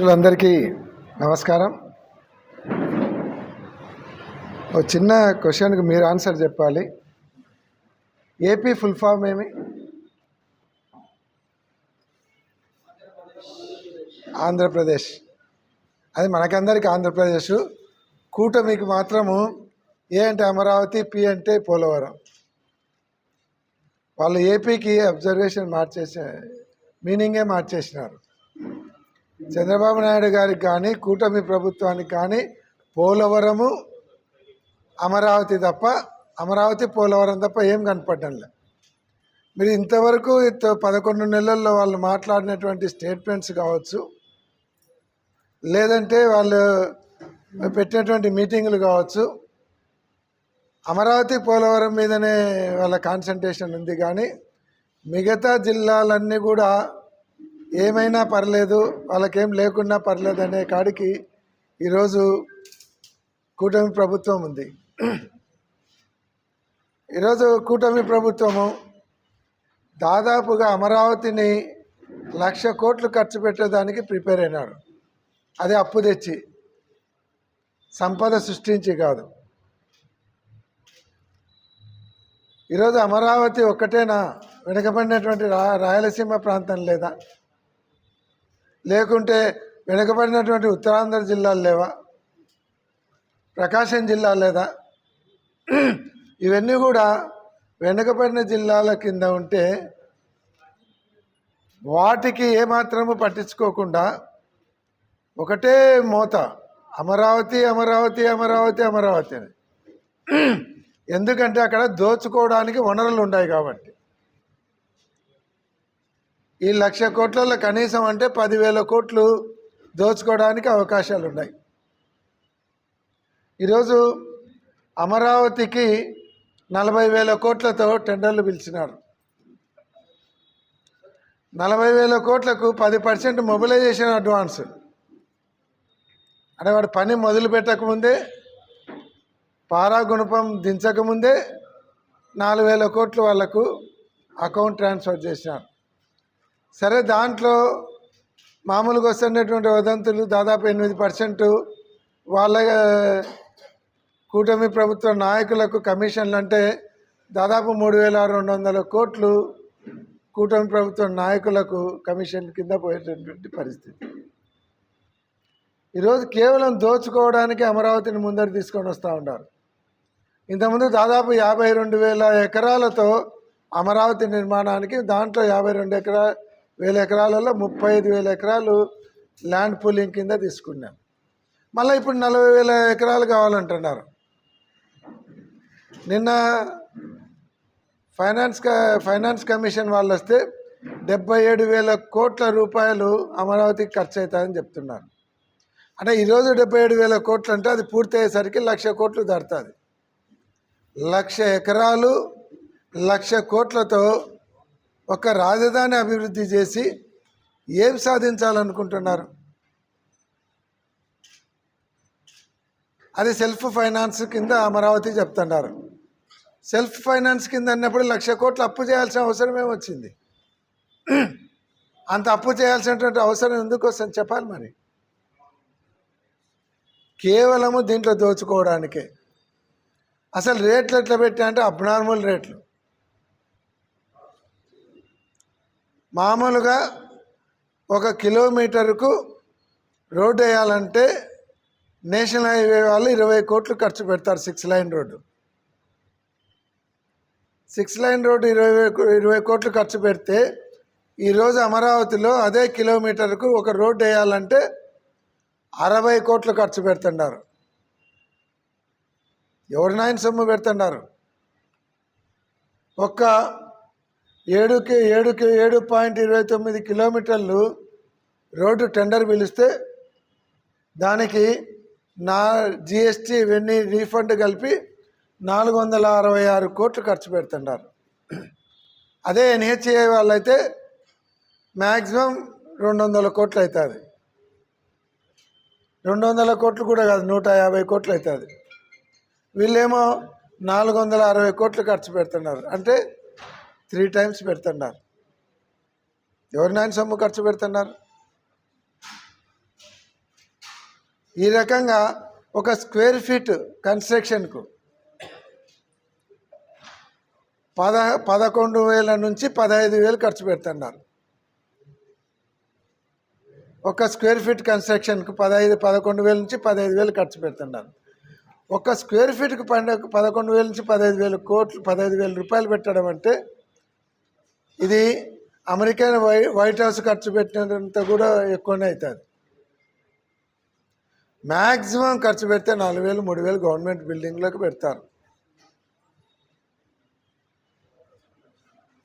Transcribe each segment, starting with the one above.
మిత్రులందరికీ నమస్కారం. ఒక చిన్న క్వశ్చన్కి మీరు ఆన్సర్ చెప్పాలి. ఏపీ ఫుల్ ఫామ్ ఏమి? ఆంధ్రప్రదేశ్. అది మనకందరికి ఆంధ్రప్రదేశ్. కూటమికి మాత్రము ఏ అంటే అమరావతి పి అంటే పోలవరం. వాళ్ళు ఏపీకి అబ్జర్వేషన్ మార్చేసే మీనింగే మార్చేసినారు. చంద్రబాబు నాయుడు గారికి కానీ కూటమి ప్రభుత్వానికి కానీ పోలవరము అమరావతి తప్ప అమరావతి పోలవరం తప్ప ఏం కనపడడంలే మీరు ఇంతవరకు పదకొండు నెలల్లో వాళ్ళు మాట్లాడినటువంటి స్టేట్మెంట్స్ కావచ్చు లేదంటే వాళ్ళు పెట్టినటువంటి మీటింగులు కావచ్చు అమరావతి పోలవరం మీదనే వాళ్ళ కాన్సన్ట్రేషన్ ఉంది కానీ మిగతా జిల్లాలన్నీ కూడా ఏమైనా పర్లేదు వాళ్ళకేం లేకున్నా పర్లేదు అనే కాడికి ఈరోజు కూటమి ప్రభుత్వం ఉంది. ఈరోజు కూటమి ప్రభుత్వము దాదాపుగా అమరావతిని లక్ష కోట్లు ఖర్చు పెట్టేదానికి ప్రిపేర్ అయినాడు అదే అప్పు తెచ్చి సంపద సృష్టించి కాదు. ఈరోజు అమరావతి ఒక్కటేనా? వెనుకబడినటువంటి రా రాయలసీమ ప్రాంతం లేదా? లేకుంటే వెనుకబడినటువంటి ఉత్తరాంధ్ర జిల్లాలు లేవా? ప్రకాశం జిల్లా లేదా? ఇవన్నీ కూడా వెనుకబడిన జిల్లాల కింద ఉంటే వాటికి ఏమాత్రము పట్టించుకోకుండా ఒకటే మోత అమరావతి అమరావతి అమరావతి అమరావతి అని. ఎందుకంటే అక్కడ దోచుకోవడానికి వనరులు ఉన్నాయి కాబట్టి. ఈ లక్ష కోట్లలో కనీసం అంటే పదివేల కోట్లు దోచుకోవడానికి అవకాశాలు ఉన్నాయి ఈరోజు అమరావతికి నలభై వేల కోట్లతో టెండర్లు పిలిచినారు. నలభై వేల కోట్లకు పది పర్సెంట్ మొబిలైజేషన్ అడ్వాన్స్. అంటే వాడు పని మొదలు పెట్టకముందే పారాగుణపం దించకముందే నాలుగు వేల కోట్లు వాళ్ళకు అకౌంట్ ట్రాన్స్ఫర్ చేసినారు. సరే దాంట్లో మామూలుగా వస్తున్నటువంటి వదంతులు దాదాపు ఎనిమిది పర్సెంట్ వాళ్ళ కూటమి ప్రభుత్వ నాయకులకు కమిషన్లు అంటే దాదాపు మూడు వేల రెండు వందల కోట్లు కూటమి ప్రభుత్వ నాయకులకు కమిషన్ కింద పోయేటటువంటి పరిస్థితి. ఈరోజు కేవలం దోచుకోవడానికి అమరావతిని ముందర తీసుకొని వస్తూ ఉన్నారు. ఇంతకుముందు దాదాపు యాభై రెండు వేల ఎకరాలతో అమరావతి నిర్మాణానికి దాంట్లో యాభై రెండు ఎకరా వేల ఎకరాలలో ముప్పై ఐదు వేల ఎకరాలు ల్యాండ్ పూలింగ్ కింద తీసుకున్నాం. మళ్ళీ ఇప్పుడు నలభై వేల ఎకరాలు కావాలంటున్నారు. నిన్న ఫైనాన్స్ ఫైనాన్స్ కమిషన్ వాళ్ళు వస్తే డెబ్బై ఏడు వేల కోట్ల రూపాయలు అమరావతికి ఖర్చు అవుతాయని చెప్తున్నారు. అంటే ఈరోజు డెబ్బై ఏడు వేల కోట్లు అంటే అది పూర్తి అయ్యేసరికి లక్ష కోట్లు దాటుతుంది. లక్ష ఎకరాలు లక్ష కోట్లతో ఒక రాజధాని అభివృద్ధి చేసి ఏం సాధించాలనుకుంటున్నారు? అది సెల్ఫ్ ఫైనాన్స్ కింద అమరావతి చెప్తున్నారు. సెల్ఫ్ ఫైనాన్స్ కింద అన్నప్పుడు లక్ష కోట్లు అప్పు చేయాల్సిన అవసరం ఏమొచ్చింది అంత అప్పు చేయాల్సినటువంటి అవసరం ఎందుకోసం చెప్పాలి మరి? కేవలము దీంట్లో దోచుకోవడానికే. అసలు రేట్లు ఎట్లా పెట్టా అంటే అబ్నార్మల్ రేట్లు. మామూలుగా ఒక కిలోమీటర్కు రోడ్డు వేయాలంటే నేషనల్ హైవే వాళ్ళు ఇరవై కోట్లు ఖర్చు పెడతారు six lane road. Six lane road ఇరవై ఇరవై కోట్లు ఖర్చు పెడితే ఈరోజు అమరావతిలో అదే కిలోమీటర్కు ఒక రోడ్డు వేయాలంటే అరవై కోట్లు ఖర్చు పెడుతున్నారు. ఎవరి నాయన సొమ్ము పెడుతున్నారు? ఒక్క ఏడుకి ఏడుకి ఏడు పాయింట్ ఇరవై తొమ్మిది కిలోమీటర్లు రోడ్డు టెండర్ పిలిస్తే దానికి నా జిఎస్టీ ఇవన్నీ రీఫండ్ కలిపి నాలుగు వందల అరవై ఆరు కోట్లు ఖర్చు పెడుతున్నారు. అదే ఎన్హెచ్ఏ వాళ్ళైతే మ్యాక్సిమం రెండు వందల కోట్లు అవుతుంది రెండు వందల కోట్లు కూడా కాదు నూట యాభై కోట్లు అవుతుంది వీళ్ళేమో నాలుగు వందల అరవై కోట్లు ఖర్చు పెడుతున్నారు. అంటే త్రీ టైమ్స్ పెడుతున్నారు. ఎవరి నాయన సొమ్ము ఖర్చు పెడుతున్నారు? ఈ రకంగా ఒక స్క్వేర్ ఫీట్ కన్స్ట్రక్షన్కు పద పదకొండు వేల నుంచి పదహైదు వేలు ఖర్చు పెడుతున్నారు. ఒక స్క్వేర్ ఫీట్ కన్స్ట్రక్షన్కు పదహైదు పదకొండు వేల నుంచి పదహైదు వేలు ఖర్చు పెడుతున్నారు. ఒక స్క్వేర్ ఫీట్కి పండ పదకొండు వేల నుంచి పదహైదు వేల కోట్లు పదహైదు వేల రూపాయలు పెట్టడం అంటే ఇది అమెరికన్ వై వైట్ హౌస్ ఖర్చు పెట్టినంత కూడా ఎక్కువనే అవుతుంది. మ్యాక్సిమం ఖర్చు పెడితే నాలుగు వేలు మూడు వేలు గవర్నమెంట్ బిల్డింగ్లకు పెడతారు.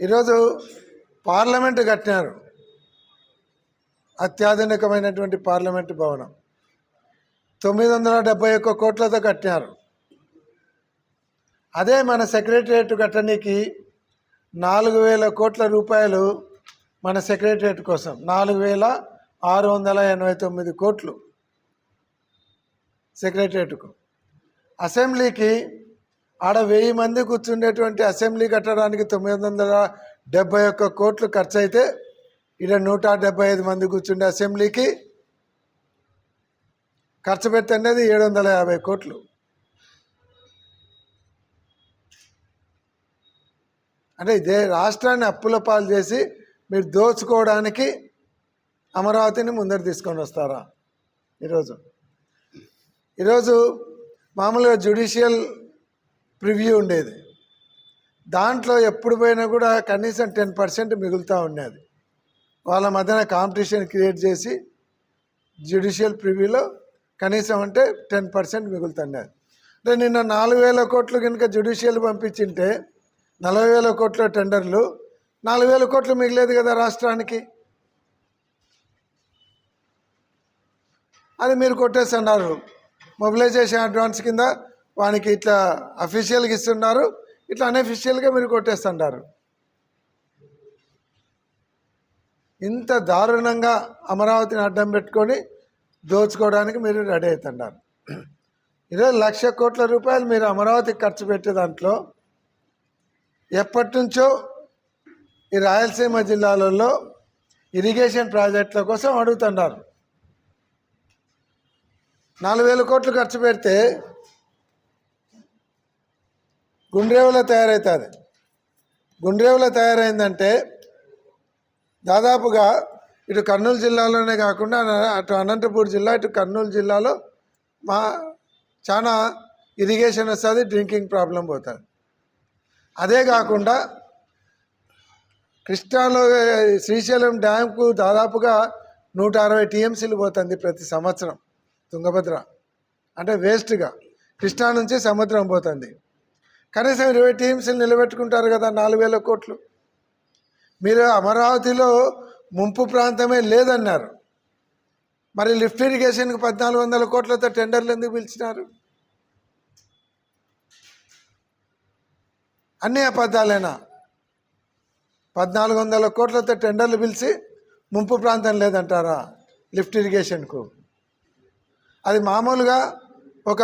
ఈరోజు పార్లమెంటు కట్టినారు. అత్యాధునికమైనటువంటి పార్లమెంట్ భవనం. తొమ్మిది వందల డెబ్బై ఒక్క కోట్లతో కట్టినారు. అదే మన సెక్రటరియట్ కట్టడానికి నాలుగు వేల కోట్ల రూపాయలు మన సెక్రటరియట్ కోసం. నాలుగు వేల ఆరు వందల ఎనభై తొమ్మిది కోట్లు సెక్రటరియట్కు. అసెంబ్లీకి ఆడ వెయ్యి మంది కూర్చుండేటువంటి అసెంబ్లీ కట్టడానికి తొమ్మిది వందల డెబ్బై ఒక్క కోట్లు ఖర్చు అయితే ఇక్కడ నూట డెబ్బై ఐదు మంది కూర్చుండే అసెంబ్లీకి ఖర్చు పెట్టనేది ఏడు వందల యాభై కోట్లు. అంటే ఇదే రాష్ట్రాన్ని అప్పుల పాలు చేసి మీరు దోచుకోవడానికి అమరావతిని ముందర తీసుకొని వస్తారా? ఈరోజు. ఈరోజు మామూలుగా జ్యుడిషియల్ ప్రివ్యూ ఉండేది. దాంట్లో ఎప్పుడు పోయినా కూడా కనీసం టెన్ పర్సెంట్ మిగులుతూ ఉండేది. వాళ్ళ మధ్యన కాంపిటీషన్ క్రియేట్ చేసి జ్యుడిషియల్ ప్రివ్యూలో కనీసం అంటే టెన్ పర్సెంట్ మిగులుతుండేది. అంటే నిన్న నాలుగు వేల కోట్లు కనుక జ్యుడిషియల్ పంపించింటే నలభై వేల కోట్ల టెండర్లు నాలుగు వేల కోట్లు మిగిలేదు కదా రాష్ట్రానికి. అది మీరు కొట్టేస్తున్నారు. మొబిలైజేషన్ అడ్వాన్స్ కింద వానికి ఇట్లా అఫీషియల్గా ఇస్తున్నారు. ఇట్లా అన్అఫీషియల్గా మీరు కొట్టేస్తున్నారు. ఇంత దారుణంగా అమరావతిని అడ్డం పెట్టుకొని దోచుకోవడానికి మీరు రెడీ అవుతున్నారు. ఇరవై లక్ష కోట్ల రూపాయలు మీరు అమరావతికి ఖర్చు పెట్టే దాంట్లో ఎప్పటి నుంచో ఈ రాయలసీమ జిల్లాలలో ఇరిగేషన్ ప్రాజెక్టుల కోసం అడుగుతున్నారు. నాలుగు వేల కోట్లు ఖర్చు పెడితే గుండ్రేవులో తయారవుతుంది గుండ్రేవులో తయారైందంటే దాదాపుగా ఇటు కర్నూలు జిల్లాలోనే కాకుండా అటు అనంతపూర్ జిల్లా ఇటు కర్నూలు జిల్లాలో మా చాలా ఇరిగేషన్ వస్తుంది డ్రింకింగ్ ప్రాబ్లం పోతుంది. అదే కాకుండా కృష్ణాలో శ్రీశైలం డ్యాంకు దాదాపుగా నూట అరవై టీఎంసీలు పోతుంది ప్రతి సంవత్సరం తుంగభద్ర. అంటే వేస్ట్గా. కృష్ణా నుంచి సముద్రం పోతుంది. కనీసం ఇరవై టీఎంసీలు నిలబెట్టుకుంటారు కదా నాలుగు వేల కోట్లు. మీరు అమరావతిలో ముంపు ప్రాంతమే లేదన్నారు. మరి లిఫ్ట్ ఇరిగేషన్కి పద్నాలుగు వందల కోట్లతో టెండర్లు ఎందుకు పిలిచినారు? అన్ని అబద్ధాలేనా? పద్నాలుగు వందల కోట్లతో టెండర్లు పిలిచి ముంపు ప్రాంతం లేదంటారా లిఫ్ట్ ఇరిగేషన్కు? అది మామూలుగా ఒక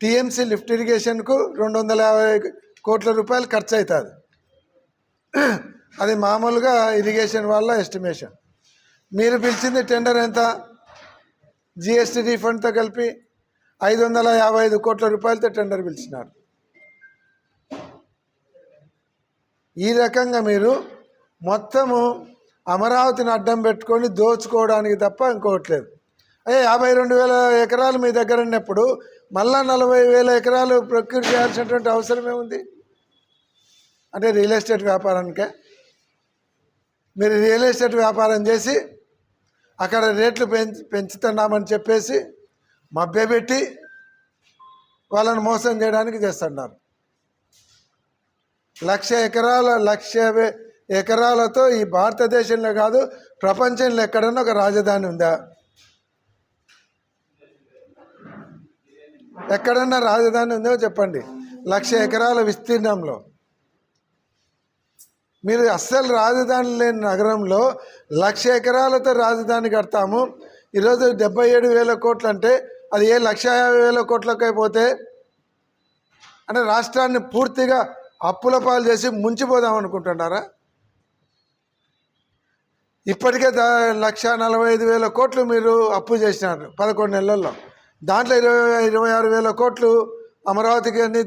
టీఎంసీ లిఫ్ట్ ఇరిగేషన్కు రెండు వందల యాభై కోట్ల రూపాయలు ఖర్చు అవుతుంది అది మామూలుగా ఇరిగేషన్ వల్ల ఎస్టిమేషన్. మీరు పిలిచింది టెండర్ ఎంత? జిఎస్టీ రీఫండ్తో కలిపి ఐదు వందల యాభై ఐదు కోట్ల రూపాయలతో టెండర్ పిలిచినారు. ఈ రకంగా మీరు మొత్తము అమరావతిని అడ్డం పెట్టుకొని దోచుకోవడానికి తప్ప ఇంకోట్లేదు అయ్యే యాభై రెండు వేల ఎకరాలు మీ దగ్గర ఉన్నప్పుడు మళ్ళా నలభై వేల ఎకరాలు ప్రొక్యూర్ చేయాల్సినటువంటి అవసరం ఏముంది? అంటే రియల్ ఎస్టేట్ వ్యాపారానికే. మీరు రియల్ ఎస్టేట్ వ్యాపారం చేసి అక్కడ రేట్లు పెంచి పెంచుతున్నామని చెప్పేసి మభ్యపెట్టి వాళ్ళని మోసం చేయడానికి చేస్తున్నారు. లక్ష ఎకరాల లక్ష ఎకరాలతో ఈ భారతదేశంలో కాదు ప్రపంచంలో ఎక్కడన్నా ఒక రాజధాని ఉందా? ఎక్కడన్నా రాజధాని ఉందో చెప్పండి. లక్ష ఎకరాల విస్తీర్ణంలో. మీరు అస్సలు రాజధాని లేని నగరంలో లక్ష ఎకరాలతో రాజధాని కడతాము. ఈరోజు డెబ్బై ఏడు వేల కోట్లు అంటే అది ఏ లక్ష యాభై వేల కోట్లకైపోతే? అయిపోతే అంటే రాష్ట్రాన్ని పూర్తిగా అప్పుల పాలు చేసి ముంచిపోదాం అనుకుంటున్నారా? ఇప్పటికే దా లక్ష నలభై ఐదు వేల కోట్లు మీరు అప్పు చేసినారు పదకొండు నెలల్లో. దాంట్లో ఇరవై ఇరవై ఆరు వేల కోట్లు అమరావతికి అన్ని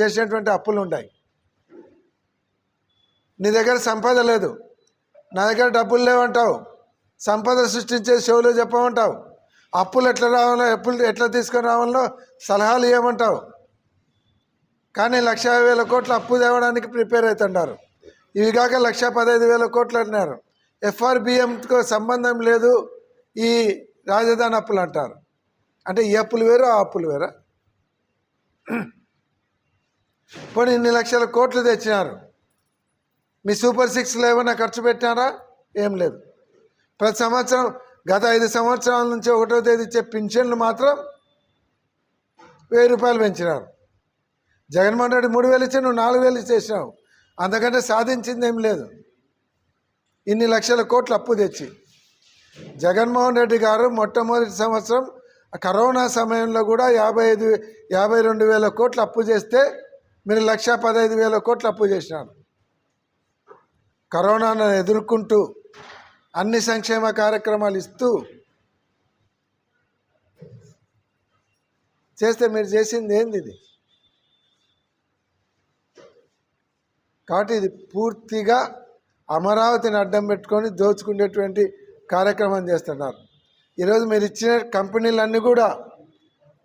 చేసినటువంటి అప్పులు ఉన్నాయి. నీ దగ్గర సంపద లేదు. నా దగ్గర డబ్బులు లేవంటావు. సంపద సృష్టించే షోలు చెప్పమంటావు. అప్పులు ఎట్లా రావాలో అప్పులు ఎట్లా తీసుకొని రావాలో సలహాలు ఇవ్వమంటావు. కానీ లక్ష వేల కోట్లు అప్పు తేవడానికి ప్రిపేర్ అవుతున్నారు. ఇవి కాక లక్ష పదహైదు వేల కోట్లు అంటున్నారు. ఎఫ్ఆర్బిఎంతో సంబంధం లేదు ఈ రాజధాని అప్పులు అంటారు. అంటే ఈ అప్పులు వేరు ఆ అప్పులు వేరా? పోనీ ఇన్ని లక్షల కోట్లు తెచ్చినారు. మీ సూపర్ సిక్స్లో ఏమైనా ఖర్చు పెట్టినారా? ఏం లేదు. ప్రతి సంవత్సరం గత ఐదు సంవత్సరాల నుంచి ఒకటో తేదీ ఇచ్చే పింఛన్లు మాత్రం వెయ్యి రూపాయలు పెంచినారు. జగన్మోహన్ రెడ్డి మూడు వేలు ఇచ్చి నువ్వు నాలుగు వేలు ఇచ్చేసినావు. అంతకంటే సాధించింది ఏం లేదు. ఇన్ని లక్షల కోట్లు అప్పు తెచ్చి. జగన్మోహన్ రెడ్డి గారు మొట్టమొదటి సంవత్సరం కరోనా సమయంలో కూడా యాభై ఐదు యాభై రెండు వేల కోట్లు అప్పు చేస్తే మీరు లక్ష పదహైదు వేల కోట్లు అప్పు చేసినారు. కరోనాను ఎదుర్కొంటూ అన్ని సంక్షేమ కార్యక్రమాలు ఇస్తూ చేస్తే మీరు చేసింది ఏంది ఇది? కాబట్టి ఇది పూర్తిగా అమరావతిని అడ్డం పెట్టుకొని దోచుకునేటువంటి కార్యక్రమం చేస్తున్నారు. ఈరోజు మీరు ఇచ్చిన కంపెనీలన్నీ కూడా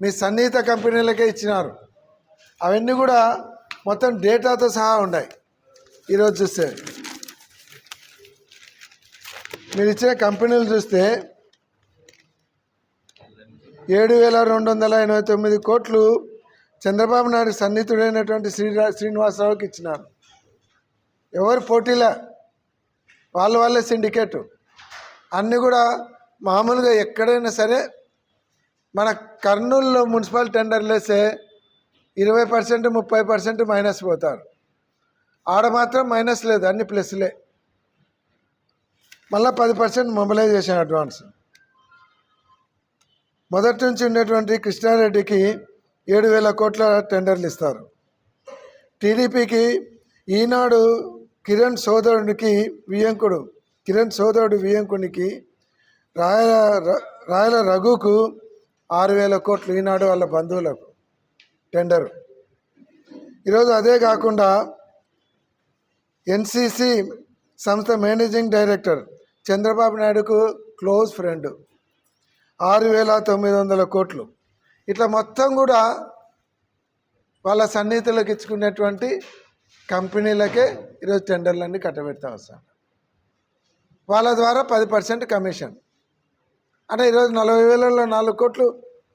మీ సన్నిహిత కంపెనీలకే ఇచ్చినారు. అవన్నీ కూడా మొత్తం డేటాతో సహా ఉన్నాయి. ఈరోజు చూస్తే మీరు ఇచ్చిన కంపెనీలు చూస్తే ఏడు వేల రెండు వందల ఎనభై తొమ్మిది కోట్లు చంద్రబాబు నాయుడు సన్నిహితుడైనటువంటి శ్రీరా శ్రీనివాసరావుకి ఇచ్చినారు. ఎవరు పోటీలే? వాళ్ళ వాళ్ళే సిండికేట్. అన్నీ కూడా మామూలుగా ఎక్కడైనా సరే మన కర్నూలులో మున్సిపల్ టెండర్లు వేస్తే ఇరవై పర్సెంట్ ముప్పై పర్సెంట్ మైనస్ పోతారు. ఆడ మాత్రం మైనస్ లేదు అన్ని ప్లస్లే. మళ్ళీ పది పర్సెంట్ మొబిలైజేషన్ అడ్వాన్స్. మొదటి నుంచి ఉండేటువంటి కృష్ణారెడ్డికి ఏడు వేల కోట్ల టెండర్లు ఇస్తారు. టీడీపీకి ఈనాడు కిరణ్ సోదరునికి వియంకుడు కిరణ్ సోదరుడు వియంకునికి రాయల ర- రాయల రఘుకు ఆరు వేల కోట్లు ఈనాడు వాళ్ళ బంధువులకు టెండరు. ఈరోజు అదే కాకుండా ఎన్సిసి సంస్థ మేనేజింగ్ డైరెక్టర్ చంద్రబాబు నాయుడుకు క్లోజ్ ఫ్రెండ్ ఆరు వేల తొమ్మిది వందల కోట్లు. ఇట్లా మొత్తం కూడా వాళ్ళ సన్నిహితులకు ఇచ్చుకునేటువంటి కంపెనీలకే ఈరోజు టెండర్లన్నీ కట్టబెడతా వస్తాను వాళ్ళ ద్వారా పది పర్సెంట్ కమిషన్. అంటే ఈరోజు నలభై వేలలో నాలుగు కోట్లు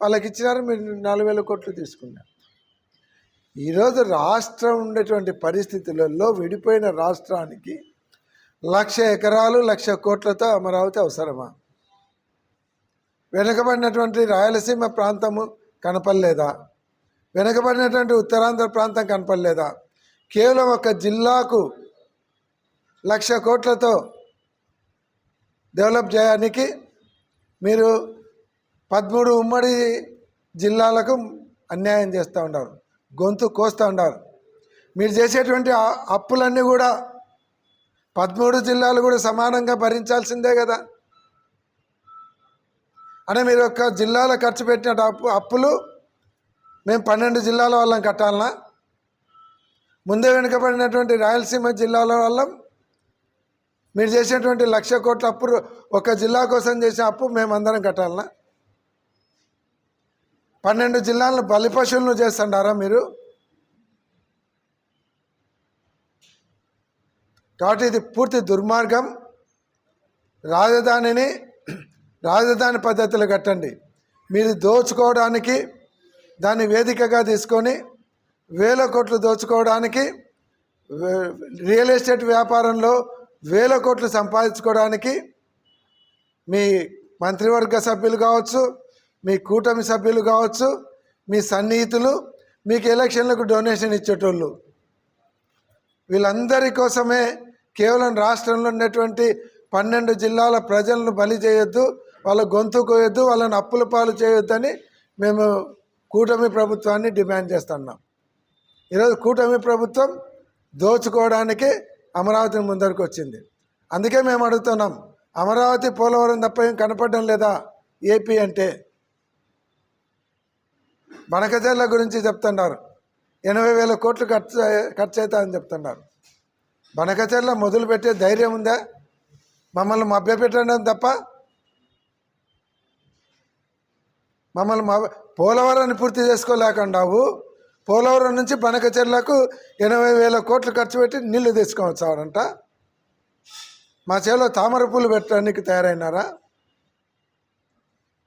వాళ్ళకి ఇచ్చినారు మీరు నాలుగు వేల కోట్లు తీసుకున్నారు. ఈరోజు రాష్ట్రం ఉండేటువంటి పరిస్థితులలో విడిపోయిన రాష్ట్రానికి లక్ష ఎకరాలు లక్ష కోట్లతో అమరావతి అవసరమా? వెనుకబడినటువంటి రాయలసీమ ప్రాంతము కనపడలేదా? వెనుకబడినటువంటి ఉత్తరాంధ్ర ప్రాంతం కనపడలేదా? కేవలం ఒక జిల్లాకు లక్ష కోట్లతో డెవలప్ చేయడానికి మీరు పదమూడు ఉమ్మడి జిల్లాలకు అన్యాయం చేస్తూ ఉన్నారు గొంతు కోస్తూ ఉన్నారు. మీరు చేసేటువంటి అప్పులన్నీ కూడా పదమూడు జిల్లాలు కూడా సమానంగా భరించాల్సిందే కదా. అంటే మీరు ఒక జిల్లాలో ఖర్చు పెట్టిన అప్పు అప్పులు మేము పన్నెండు జిల్లాల వాళ్ళని కట్టాలనా? ముందే వెనుకబడినటువంటి రాయలసీమ జిల్లాల వల్ల మీరు చేసినటువంటి లక్ష కోట్ల అప్పు ఒక జిల్లా కోసం చేసిన అప్పు మేమందరం కట్టాలనా? పన్నెండు జిల్లాలను బలి పశువులను చేస్తుండారా మీరు? కాబట్టి ఇది పూర్తి దుర్మార్గం. రాజధానిని రాజధాని పద్ధతులు కట్టండి. మీరు దోచుకోవడానికి దాన్ని వేదికగా తీసుకొని వేల కోట్లు దోచుకోవడానికి రియల్ ఎస్టేట్ వ్యాపారంలో వేల కోట్లు సంపాదించుకోవడానికి మీ మంత్రివర్గ సభ్యులు కావచ్చు మీ కూటమి సభ్యులు కావచ్చు మీ సన్నిహితులు మీకు ఎలక్షన్లకు డొనేషన్ ఇచ్చేటోళ్ళు. వీళ్ళందరి కోసమే కేవలం రాష్ట్రంలో ఉన్నటువంటి పన్నెండు జిల్లాల ప్రజలను బలి చేయొద్దు వాళ్ళ గొంతు కోయొద్దు వాళ్ళని అప్పుల పాలు చేయొద్దని మేము కూటమి ప్రభుత్వాన్ని డిమాండ్ చేస్తున్నాం. ఈరోజు కూటమి ప్రభుత్వం దోచుకోవడానికి అమరావతిని ముందరకు వచ్చింది. అందుకే మేము అడుగుతున్నాం అమరావతి పోలవరం తప్ప ఏం కనపడడం లేదా? ఏపీ అంటే? బనకజల్ల గురించి చెప్తున్నారు. ఎనభై వేల కోట్లు ఖర్చు ఖర్చు అవుతాయని చెప్తున్నారు. బనకచెర్ల మొదలు పెట్టే ధైర్యం ఉందా? మమ్మల్ని మభ్యపెట్టడం తప్ప? మమ్మల్ని మా పోలవరాన్ని పూర్తి చేసుకోలేకుండావు? పోలవరం నుంచి బనకచెర్లకు ఎనభై వేల కోట్లు ఖర్చు పెట్టి నీళ్ళు తెచ్చుకోవచ్చారంట మా చేలో తామర పూలు పెట్టడానికి తయారైనారా?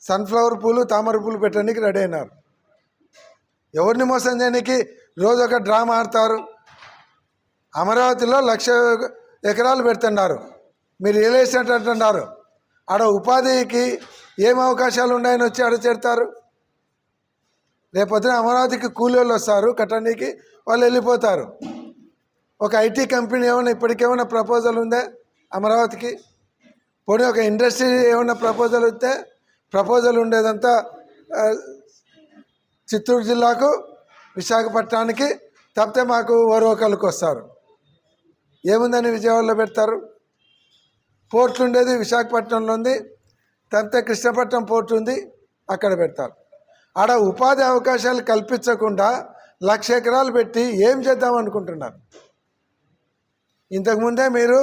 సన్ఫ్లవర్ పూలు తామర పూలు పెట్టడానికి రెడీ అయినారు. ఎవరిని మోసం చేయడానికి రోజు ఒక డ్రామా ఆడతారు. అమరావతిలో లక్ష ఎకరాలు పెడుతున్నారు. మీరు రియల్ ఎస్టేట్ అంటున్నారు. ఆడ ఉపాధికి ఏం అవకాశాలు ఉన్నాయని వచ్చి ఆడ చేరుతారు? లేకపోతే అమరావతికి కూలీలు వస్తారు కట్టడానికి వాళ్ళు వెళ్ళిపోతారు. ఒక ఐటీ కంపెనీ ఏమైనా ఇప్పటికేమైనా ప్రపోజల్ ఉందా అమరావతికి? పోనీ ఒక ఇండస్ట్రీ ఏమైనా ప్రపోజల్ వస్తే ప్రపోజల్ ఉండేదంతా చిత్తూరు జిల్లాకు విశాఖపట్నానికి తప్పితే మాకు ఓరోకల్కి వస్తారు. ఏముందని విజయవాడలో పెడతారు? పోర్ట్లు ఉండేది విశాఖపట్నంలో ఉంది తప్పితే కృష్ణపట్నం పోర్ట్ ఉంది అక్కడ పెడతారు. ఆడ ఉపాధి అవకాశాలు కల్పించకుండా లక్ష ఎకరాలు పెట్టి ఏం చేద్దాం అనుకుంటున్నారు? ఇంతకుముందే మీరు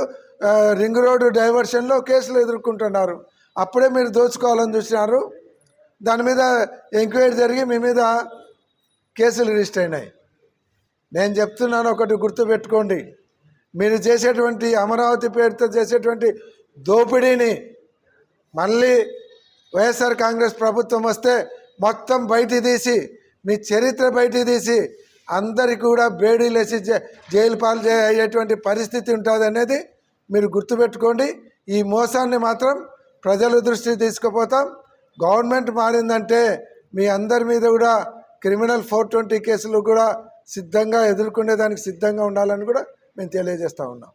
రింగ్ రోడ్డు డైవర్షన్లో కేసులు ఎదుర్కొంటున్నారు. అప్పుడే మీరు దోచుకోవాలని చూసినారు. దాని మీద ఎంక్వైరీ జరిగి మీ మీద కేసులు రిజిస్టర్ అయినాయి. నేను చెప్తున్నాను ఒకటి గుర్తుపెట్టుకోండి. మీరు చేసేటువంటి అమరావతి పేరుతో చేసేటువంటి దోపిడీని మళ్ళీ వైఎస్ఆర్ కాంగ్రెస్ ప్రభుత్వం వస్తే మొత్తం బయట తీసి మీ చరిత్ర బయట తీసి అందరికి కూడా బేడీలేసి జైలు పాలు అయ్యేటువంటి పరిస్థితి ఉంటుంది అనేది మీరు గుర్తుపెట్టుకోండి. ఈ మోసాన్ని మాత్రం ప్రజల దృష్టి తీసుకుపోతాం. గవర్నమెంట్ మారిందంటే మీ అందరి మీద కూడా క్రిమినల్ ఫోర్ ట్వంటీ కేసులు కూడా సిద్ధంగా ఎదుర్కొనేదానికి సిద్ధంగా ఉండాలని కూడా మేము తెలియజేస్తూ ఉన్నాం.